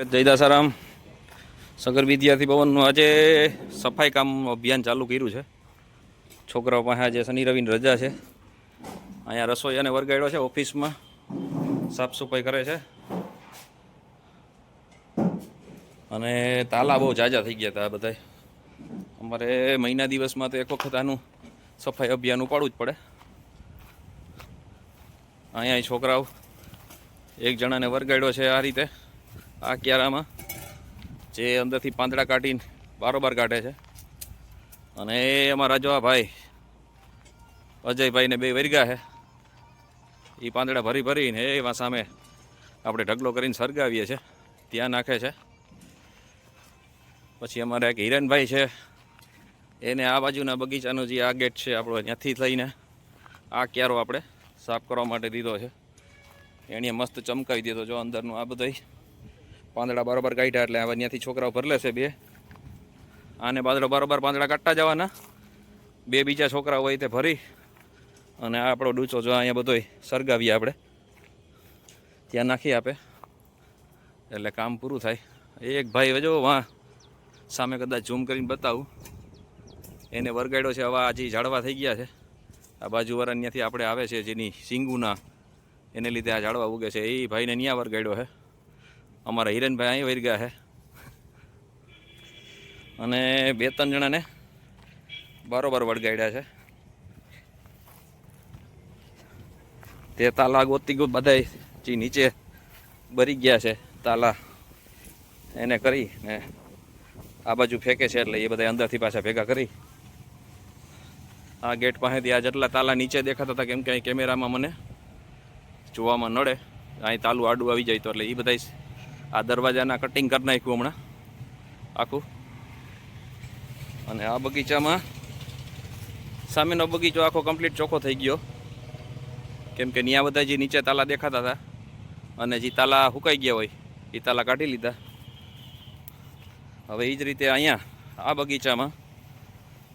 જય સગર વિદ્યાર્થી ભવનનું આજે સફાઈ કામ અભિયાન ચાલુ કર્યું છે. છોકરાઓ પાસે આજે શનિ રવિની રજા છે. અહીંયા રસોઈ અને વર્ગાડ્યો છે ઓફિસમાં. સાફ સફાઈ કરે છે. અને તાલા બહુ જાજા થઈ ગયા હતા આ બધા અમારે મહિના દિવસમાં તો એક વખત આનું સફાઈ અભિયાન ઉપાડવું જ પડે. અહીંયા છોકરાઓ એક જણાને વર્ગાડ્યો છે આ રીતે. આ ક્યારામાં, જે અંદરથી પાંદડા કાઢીને બારોબાર કાઢે છે. અને એ અમારા જો ભાઈ, અજયભાઈને બે વર્ગા છે. એ પાંદડા ભરી ભરીને એવા સામે આપણે ઢગલો કરીને સળગાવીએ છીએ ત્યાં નાખે છે. પછી અમારે એક હિરેનભાઈ છે. એને આ બાજુના બગીચાનો જે આ ગેટ છે આપણો ત્યાંથી લઈને આ ક્યારો આપણે સાફ કરવા માટે દીધો છે. એણે મસ્ત ચમકાવી દીધો જો અંદરનું આ બધાય. પાંદડા બરોબર કાઢ્યા એટલે હવે ત્યાંથી છોકરાઓ ભરલે છે બે. આને પાંદડા બરોબર પાંદડા કાઢતા જવાના. બે બીજા છોકરાઓ હોય તે ભરી અને આપણો ડૂચો જો અહીંયા બધોય સળગાવીએ આપણે. ત્યાં નાખી આપે. એટલે કામ પૂરું થાય. એક ભાઈ જો વાં સામે કદાચ ઝૂમ કરીને બતાવું. એને વરગાડ્યો છે, હવે આજે ઝાડવા થઈ ગયા છે. આ બાજુવાળા ત્યાંથી આપણે આવે છે, જેની સિંગુના, એને લીધે આ ઝાડવા ઉગે છે. એ ભાઈને ત્યાં વરગાડ્યો છે અમારા હિરેનભાઈ અહીં વરી ગયા છે. અને બે ત્રણ જણાને બરોબર વળગાડ્યા છે. તે તાલા ગોતી ગો બધાય જે નીચે બરી ગયા છે તાલા. એને કરી ને આ બાજુ ફેંકે છે એટલે એ બધા અંદરથી પાછા ભેગા કરી. આ ગેટ પાસેથી આ જેટલા તાલા નીચે દેખાતા હતા કેમ કે અહીં કેમેરામાં મને જોવામાં નડે. અહીં તાલું આડું આવી જાય તો એટલે એ બધા આ દરવાજાના કટિંગ કરી નાખ્યું હમણાં. આખું. અને આ બગીચામાં સામેનો બગીચો આખો કમ્પ્લીટ ચોખ્ખો થઈ ગયો. કેમ કે ત્યાં બધા જે નીચે તાલા દેખાતા હતા અને જે તાલા સુકાઈ ગયા હોય, એ તાલા કાઢી લીધા. હવે એ જ રીતે અહીંયા, આ બગીચામાં,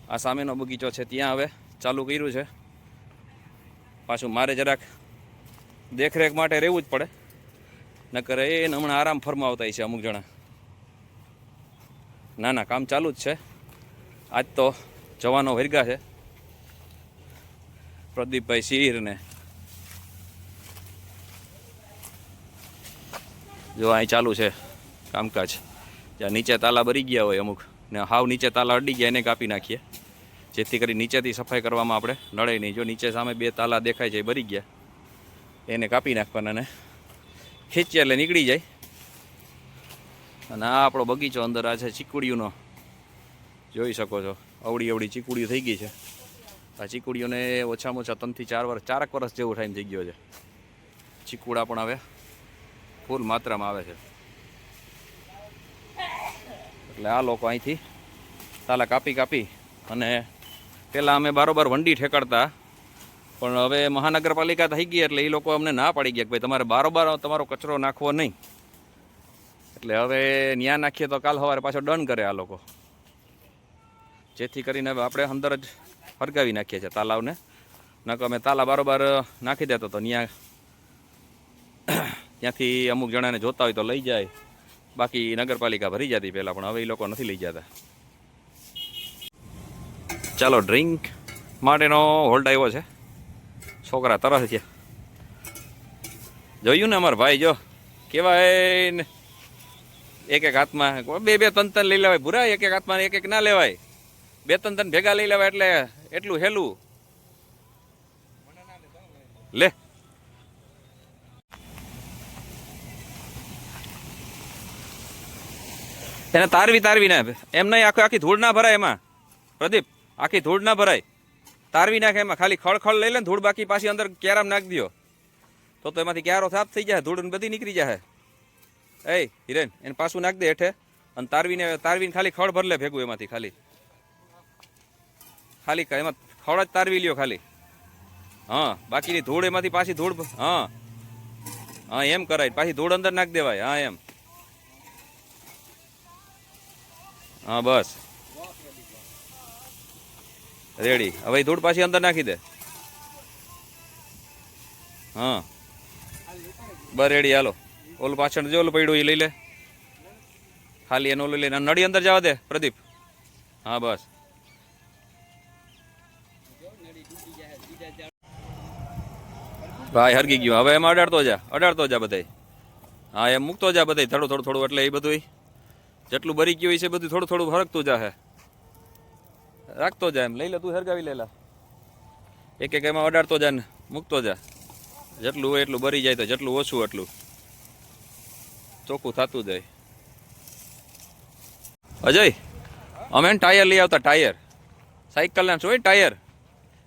આ સામેનો બગીચો છે, ત્યાં હવે ચાલુ કર્યું છે. પાછું મારે જરાક દેખરેખ માટે રહેવું જ પડે. નકર એને હમણાં આરામ ફરમાવતા છે અમુક જણા. ના ના, કામ ચાલુ જ છે. આજ તો જવાનો વર્ગા છે. પ્રદીપભાઈ શીર જો અહીં ચાલુ છે કામકાજ. જ્યાં નીચે તાલા ભરી ગયા હોય અમુક. ને હાવ નીચે તાલા અડી ગયા એને કાપી નાખીએ. જેથી કરી નીચેથી સફાઈ કરવામાં આપણે નડે નહીં. જો નીચે સામે બે તાલા દેખાય છે એ ભરી ગયા. એને કાપી નાખવાના ને ખેંચીએ એટલે નીકળી જાય. અને આ આપણો બગીચો અંદર આ છે ચીકુડીઓનો જોઈ શકો છો, અવળી અવળી ચીકુડીઓ થઈ ગઈ છે. આ ચીકુડીઓને ઓછામાં ઓછા ત્રણથી ચાર વર્ષ ચારક વર્ષ જેવો ટાઈમ થઈ ગયો છે. ચીકુડા પણ હવે ફૂલ માત્રામાં આવે છે. એટલે આ લોકો અહીંથી તાલા કાપી કાપી અને પહેલાં અમે બારોબાર વંડી ઠેકાડતા. પણ હવે મહાનગરપાલિકા થઈ ગઈ એટલે એ લોકો અમને ના પાડી ગયા કે ભાઈ તમારે બારોબાર તમારો કચરો નાખવો નહીં. એટલે હવે ન્યા નાખીએ તો કાલ સવારે પાછો ડન કરે આ લોકો. જેથી કરીને હવે આપણે અંદર જ ફરગાવી નાખીએ છીએ તાલાવને. નકર અમે તાલા બારોબાર નાખી દેતો તો ત્યાં ત્યાંથી અમુક જણાને જોતા હોય તો લઈ જાય. બાકી નગરપાલિકા ભરી જતી પહેલાં, પણ હવે એ લોકો નથી લઈ જતા. ચાલો ડ્રિંક માટેનો હોલ્ડ આવ્યો છે. છોકરા તરસ છે. જોયું ને અમારા ભાઈ જો કેવા ને. એક એક હાથમાં, બે બે, ત્રણ ત્રણ લઈ લેવાય ભૂરા એક એક હાથમાં એક એક ના લેવાય. બે, ત્રણ ત્રણ ભેગા લઈ લેવાય એટલે એટલું હેલું. લે. એને તારવી તારવી ને એમ નહીં, આખી આખી ધૂળ ના ભરાય એમાં. પ્રદીપ, આખી ધૂળ ના ભરાય. તારવી નાખે એમાં ખાલી ખળખળ લઈ લે ને ધૂળ બાકી પાછી અંદર ક્યારામ નાખી દો તો તો એમાંથી ક્યારો સાફ થઈ જાય ધૂળ બધી નીકળી જાય એ, હિરેન, એને પાછું નાખ દે હેઠે અને તારવીને તારવીને ખાલી ખળ ભરલે ભેગું એમાંથી ખાલી. ખાલી એમાં ખળ જ તારવી લ્યો ખાલી. હા, બાકીની ધૂળ એમાંથી પાછી ધૂળ હા. હા, એમ કરાય, પાછી ધૂળ અંદર નાખી દેવાય, હા, એમ. હા, બસ. રેડી. હવે ધૂળ પાછી અંદર નાખી દે. હા. બસ રેડી, હાલો. ઓલું પાછળ જો ઓલું પડ્યું એ લઈ લે. ખાલી એનું ઓલું લઈને નળી અંદર જવા દે, પ્રદીપ. હા, બસ. ભાઈ હરગી ગયું. હવે એમાં અડાડતો જા. અડાડતો જા બધાય. હા, એમ મૂકતો જા બધાય. થોડું થોડું થોડું એટલે એ બધું જેટલું બરી ગયું છે બધું થોડું થોડું હરકતું જાહે. રાખતો જા એમ. લઈ લે તું, હરગાવી લેલા. એક એક એમાં અડાડતો જા ને, મૂકતો જા. જેટલું હોય એટલું બરી જાય તો જેટલું ઓછું એટલું. ચોખ્ખું થતું જાય. અજય, અમે ટાયર લઈ આવતા, ટાયર. સાયકલ ના હોય ટાયર?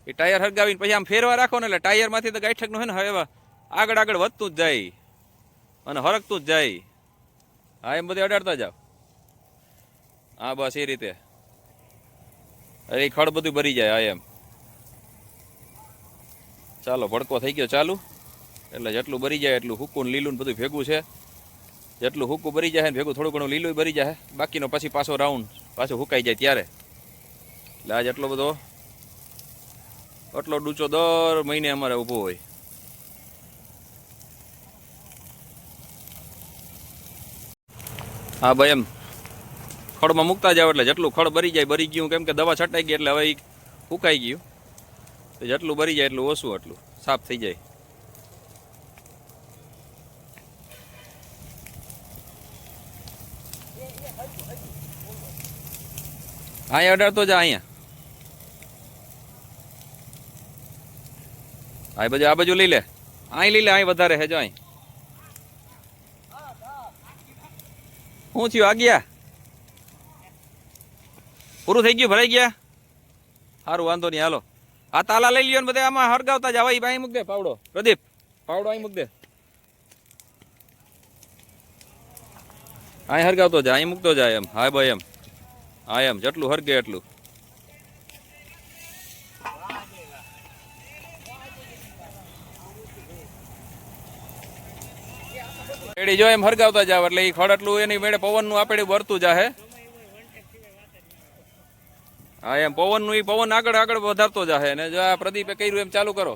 એ ટાયર હરગાવીને પછી આમ ફેરવા રાખો ને એટલે ટાયરમાંથી તો ગાંઠકનું હોય ને, હવે આગળ આગળ વધતું જ જાય. અને હરકતું જ જાય. હા, એમ બધે અડાડતા જાવ હા, બસ એ રીતે. એ ખડ બધું ભરી જાય આ એમ. ચાલો, ભડકો થઈ ગયો ચાલુ. એટલે જેટલું ભરી જાય એટલું હુકું લીલું બધું ભેગું છે. જેટલું હુકું ભરી જાય ભેગું, થોડું ઘણું લીલું ભરી જાય. બાકીનો પછી પાછો રાઉન્ડ પાછો હુકાઈ જાય ત્યારે. એટલે આજ એટલો બધો આટલો ડૂચો દર મહિને અમારે ઊભો હોય. હા ભાઈ, એમ. ખડમાં મૂકતા જાવ એટલે જેટલું ખડ બરી જાય, બરી ગયું. કેમ કે દવા છટાઈ ગઈ એટલે હવે ફૂંકાઈ ગયું. તો જેટલું બરી જાય એટલું ઓછું એટલું સાફ થઈ જાય. અહીંયા અડાડતો જા, અહીંયા. આ બાજુ આ બાજુ લઈ લે. અહીં લઈ લે, અહીં વધારે હેજો, અહીં. શું થયું, આ ગયા? પૂરું થઈ ગયું, ભરાઈ ગયા? સારું વાંધો નહીં, હાલો. આ તાલા લઈ લ્યો ને બધા આમાં હરગાવતા જાવ. અહીં મૂક દે, પાવડો. પ્રદીપ, પાવડો અહીં મૂક દે. અહીં હરગાવતો જાય અહીં મૂકતો જાય એમ. હા ભાઈ એમ. હા એમ, જેટલું હરગે એટલું. જો એમ હરગાવતા જાવ એટલે એ ખડ એટલું એની મેળે પવનનું આપેડે વરતું જાહે. હા, એમ, પવનનું એ પવન આગળ આગળ વધારતો જાહે ને જો આ પ્રદીપે કર્યું, એમ ચાલુ કરો.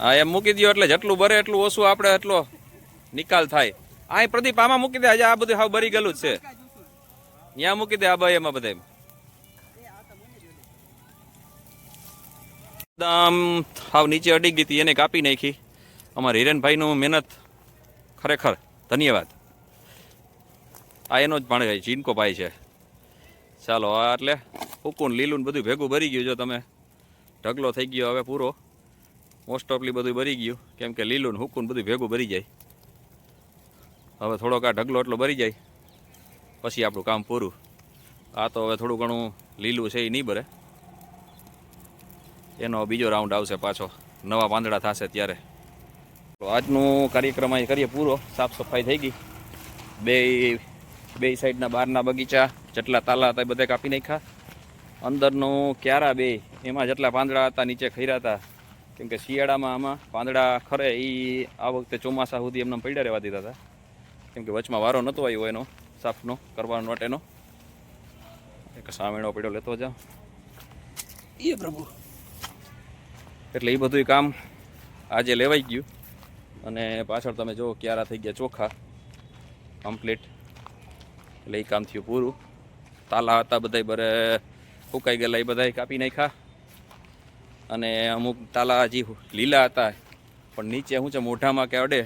હા, એમ મૂકી દો એટલે જેટલું ભરે એટલું ઓછું આપણે એટલો નિકાલ થાય. આ પ્રદીપ આમાં મૂકી દે, આજે આ બધું હાવ ભરી ગયેલું છે. ત્યાં મૂકી દે આ ભાઈ એમાં બધા એકદમ હાવ નીચે અડી ગઈ હતી, એને કાપી નાખી. અમારા હિરેનભાઈનું મહેનત ખરેખર. ધન્યવાદ. આ એનો જ પણ ચીનકો ભાઈ છે. ચાલો, આ એટલે હુકુન લીલું બધું ભેગું ભરી ગયું જો તમે. ઢગલો થઈ ગયો હવે પૂરો. મોસ્ટ ઓફલી બધું ભરી ગયું. કેમ કે લીલું હુકુન બધું ભેગું ભરી જાય. હવે થોડોક આ ઢગલો એટલો ભરી જાય. પછી આપણું કામ પૂરું. આ તો હવે થોડું ઘણું લીલું છે એ નહીં ભરે. એનો બીજો રાઉન્ડ આવશે પાછો. નવા પાંદડા થશે ત્યારે. આજનું કાર્યક્રમ અહીં કરીએ પૂરો. સાફ સફાઈ થઈ ગઈ. બે બે સાઈડના બહારના બગીચા જેટલા તાલા હતા એ બધા કાપી નાખ્યા. અંદરનો ક્યારા બે એમાં જેટલા પાંદડા હતા નીચે ખર્યા હતા. કેમ કે શિયાળામાં આમાં પાંદડા ખરે એ આ વખતે ચોમાસા સુધી એમને પડ્યા રહેવા દીધા હતા. કેમ કે વચમાં વારો નહોતો આવ્યો એનો સાફનો કરવાનો માટેનો. એક સામેણો પડ્યો લેતો જાઓ એ પ્રભુ. એટલે એ બધું કામ આજે લેવાઈ ગયું. અને પાછળ તમે જો ક્યારા થઈ ગયા ચોખા. કમ્પ્લીટ એ કામ થયું પૂરું. તાલા હતા બધા બરે, ફૂંકાઈ ગયેલા એ બધાએ કાપી નાખ્યા. અને અમુક તાલા હજી લીલા હતા, પણ નીચે શું છે મોઢામાં કે અડે,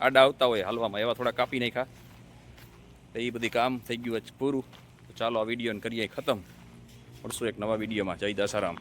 આડા આવતા હોય હાલવામાં, એવા થોડા કાપી નાખ્યા. તો એ બધી કામ થઈ ગયું પૂરું. ચાલો આ વિડીયોને કરીએ ખતમ. મળશું એક નવા વિડીયોમાં. જય દસારામ